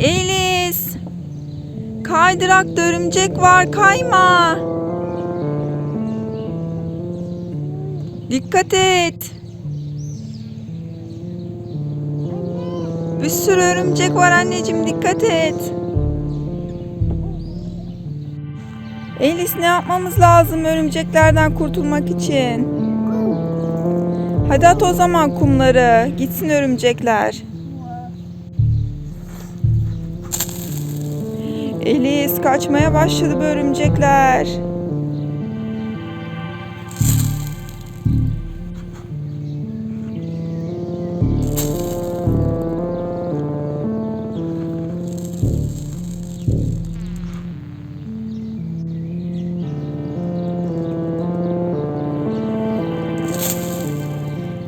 Elis. Kaydırakta örümcek var kayma. Dikkat et. Bir sürü örümcek var anneciğim dikkat et. Elis ne yapmamız lazım örümceklerden kurtulmak için? Hadi at o zaman kumları. Gitsin örümcekler. Elis kaçmaya başladı bu örümcekler.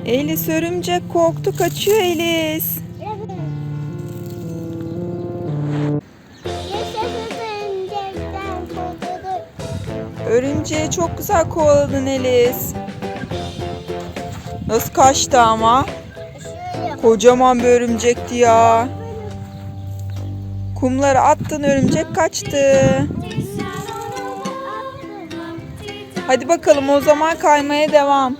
Elis örümcek korktu kaçıyor Elis. Örümceği çok güzel kovaladın Elis. Nasıl kaçtı ama? Kocaman bir örümcekti ya. Kumları attın örümcek kaçtı. Hadi bakalım o zaman kaymaya devam.